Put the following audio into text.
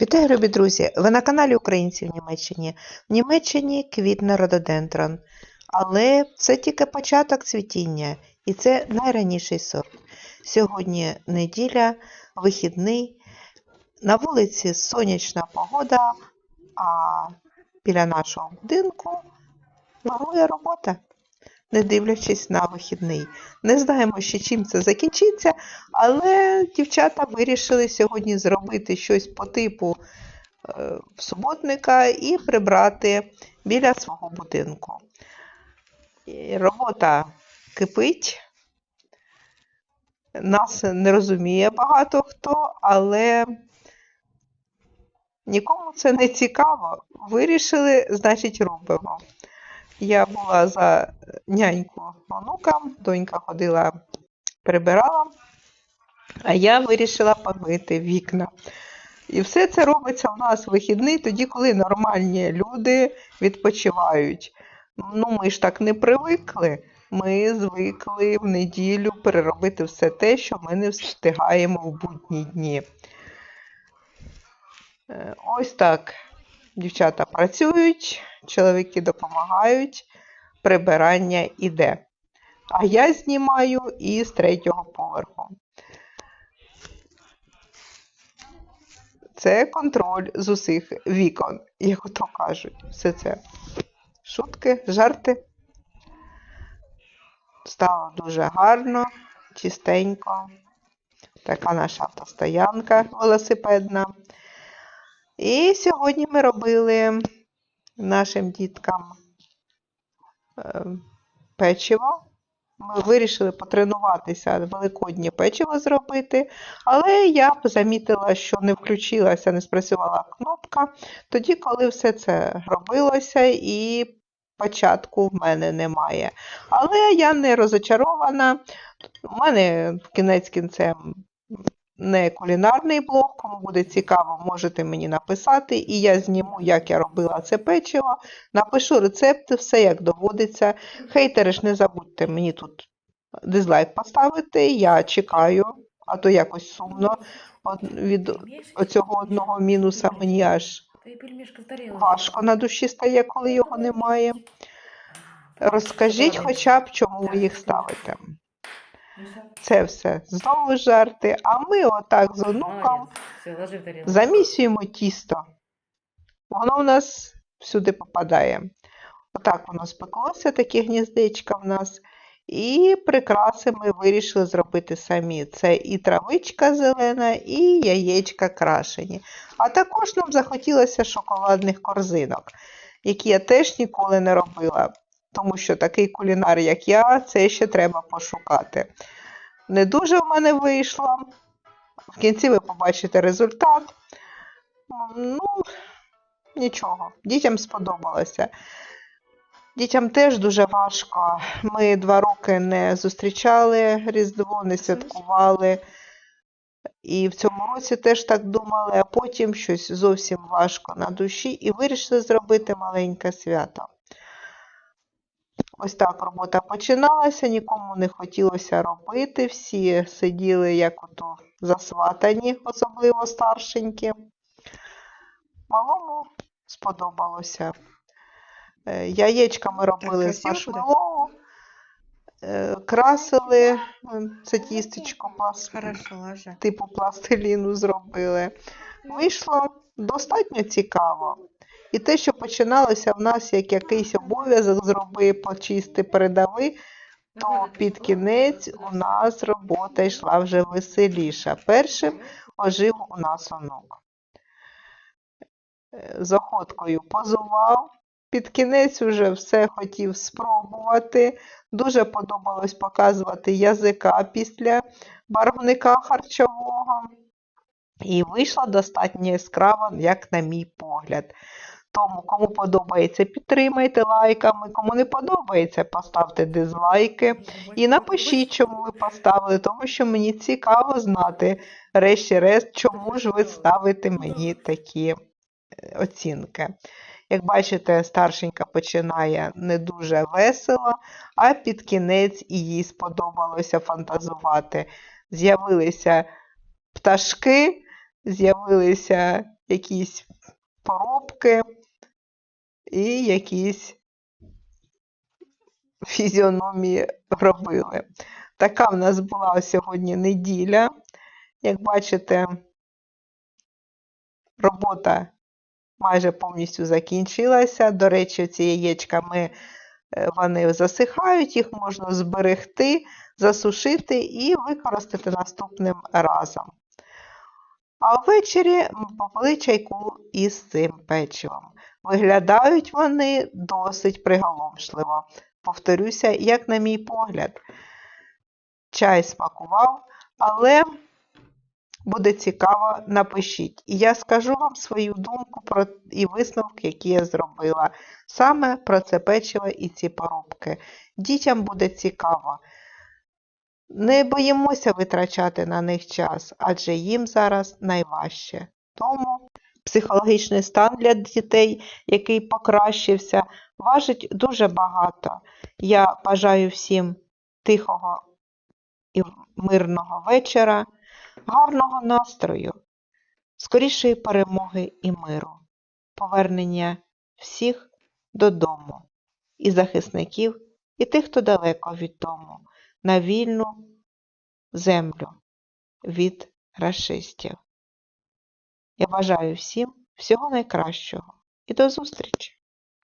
Вітаю, любі друзі! Ви на каналі Українці в Німеччині. В Німеччині квітне рододендрон. Але це тільки початок цвітіння, і це найраніший сорт. Сьогодні неділя, вихідний. На вулиці сонячна погода, а біля нашого будинку вирує робота, не дивлячись на вихідний. Не знаємо ще чим це закінчиться, але дівчата вирішили сьогодні зробити щось по типу е, суботника і прибрати біля свого будинку. Робота кипить. Нас не розуміє багато хто, але нікому це не цікаво. Вирішили, значить, робимо. Я була за няньку онукам, донька ходила, прибирала, а я вирішила помити вікна. І все це робиться у нас в вихідний, тоді, коли нормальні люди відпочивають. Ну, ми ж так не привикли. Ми звикли в неділю переробити все те, що ми не встигаємо в будні дні. Е, Ось так дівчата працюють, чоловіки допомагають, прибирання іде. А я знімаю із третього поверху. Це контроль з усіх вікон, як ото кажуть. Все це шутки, жарти. Стало дуже гарно, чистенько. Така наша автостоянка велосипедна. І сьогодні ми робили нашим діткам е, печиво. Ми вирішили потренуватися, великоднє печиво зробити, але я замітила, що не включилася, не спрацювала кнопка тоді, коли все це робилося, і початку в мене немає. Але я не розочарована. У мене в кінець кінцем не кулінарний блог, кому буде цікаво, можете мені написати, і я зніму, як я робила це печиво, напишу рецепти, все як доводиться. Хейтери ж не забудьте мені тут дизлайк поставити, я чекаю, а то якось сумно від оцього одного мінуса мені аж важко на душі стає, коли його немає. Розкажіть хоча б, чому ви їх ставите. Це все знову жарти, а ми отак з онуком замісюємо тісто. Воно в нас всюди попадає. Отак воно спеклося, такі гніздечка в нас. І прикраси ми вирішили зробити самі. Це і травичка зелена, і яєчка крашені. А також нам захотілося шоколадних корзинок, які я теж ніколи не робила. Тому що такий кулінар, як я, це ще треба пошукати. Не дуже в мене вийшло. В кінці ви побачите результат. Ну, нічого, дітям сподобалося. Дітям теж дуже важко. Ми два роки не зустрічали Різдво, не святкували. І в цьому році теж так думали, а потім щось зовсім важко на душі і вирішили зробити маленьке свято. Ось так робота починалася, нікому не хотілося робити, всі сиділи як ото засватані, особливо старшенькі. Малому сподобалося. Е, Яєчка ми робили з маршмеллоу, е, красили е, це тістечко плас- Хорошо, типу пластиліну зробили. Вийшло достатньо цікаво. І те, що починалося в нас як якийсь обов'язок зроби, почисти, передави, то під кінець у нас робота йшла вже веселіша. Першим ожив у нас онук. Е, З охоткою позував, під кінець уже все хотів спробувати. Дуже подобалось показувати язика після барвника харчового. І вийшла достатньо яскраво, як на мій погляд. Тому, кому подобається, підтримайте лайками, кому не подобається, поставте дизлайки. І напишіть, чому ви поставили, тому що мені цікаво знати, решті-решт, чому ж ви ставите мені такі е, оцінки. Як бачите, старшенька починає не дуже весело, а під кінець їй сподобалося фантазувати. З'явилися пташки, з'явилися якісь поробки і якісь фізіономії робили. Така в нас була сьогодні неділя. Як бачите, робота майже повністю закінчилася. До речі, ці яєчка ми, е, вони засихають, їх можна зберегти, засушити і використати наступним разом. А ввечері попили чайку із цим печивом. Виглядають вони досить приголомшливо. Повторюся, як на мій погляд, чай смакував, але буде цікаво, напишіть. І я скажу вам свою думку про і висновки, які я зробила саме про це печиво і ці поробки. Дітям буде цікаво. Не боїмося витрачати на них час, адже їм зараз найважче. Тому психологічний стан для дітей, який покращився, важить дуже багато. Я бажаю всім тихого і мирного вечора, гарного настрою, скорішої перемоги і миру, повернення всіх додому, і захисників, і тих, хто далеко від дому, на вільну землю від рашистів. Я бажаю всім всього найкращого і до зустрічі!